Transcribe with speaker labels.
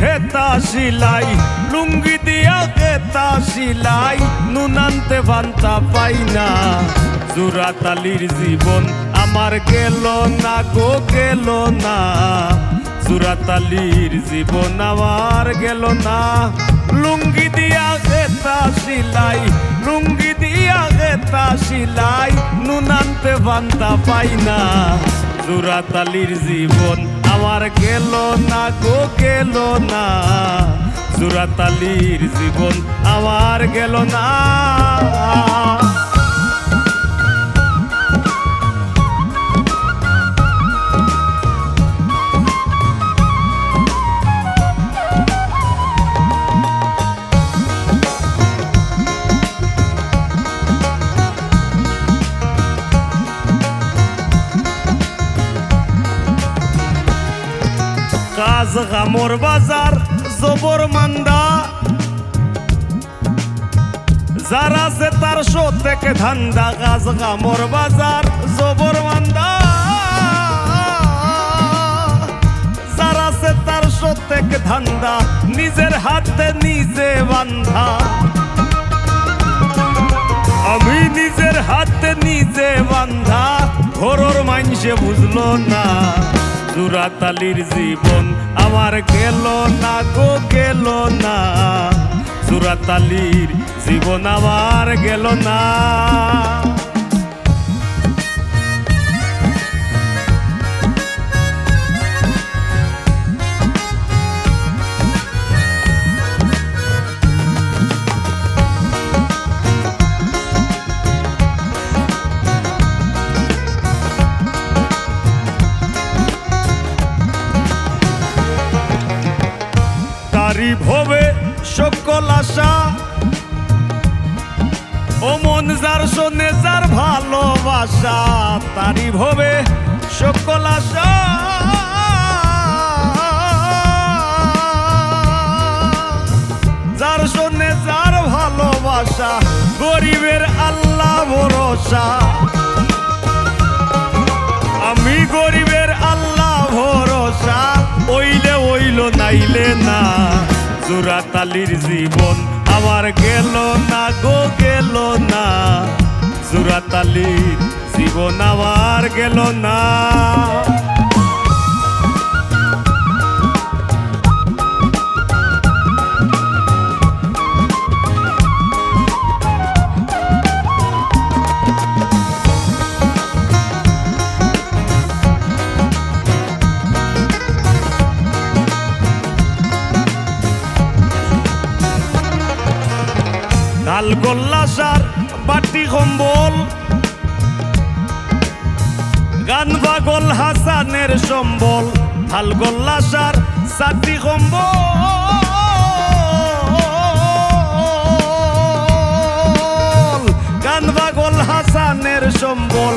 Speaker 1: খেতা সিলাই, লুঙ্গি দিয়া খেতা সিলাই নুনান্তে বান্তা পাই না। জুরাতালির জীবন আমার গেল না গো, গেল না। জুরাতালির জীবন আমার গেল না। লুঙ্গি দিয়া খেতা সিলাই, লুঙ্গি দিয়া খেতা সিলাই নুনান্তে বান্তা পাই না। জুরাতালির জীবন আমার গেল না গো গেল না। জুরাতালির জীবন আমার গেল না। কাজ গামর বাজার, জবর মান্দা। যারা সে তার শো থেকে ধান্দা কাজ গামর বাজার, জবর মান্দা। যারা সে তার শো থেকে ধান্দা, নিজের হাতে নিজে বান্ধা। আমি নিজের হাতে নিজে বান্ধা, ঘরর মাইনসে বুঝলো না। জুরাতালির জীবন। আমার গেল না গো গেল না। সুরাতালির জীবন আমার গেল না। ভবে সকল আশা। ও মন যার শোনে যার ভালোবাসা তারি ভবে সকল আশা। যার শোনে যার ভালোবাসা, গরিবের আল্লাহ ভরসা। জুরাতালির জীবন। আমার গেল না গো গেল না। জুরাতালির জীবন আমার গেল না। ডাল গোল্লা সার, বাটি কম্বল। গান পাগল হাসানের সম্বল ঢাল গোল্লা সার সাটি কম্বল। গান পাগল হাসানের সম্বল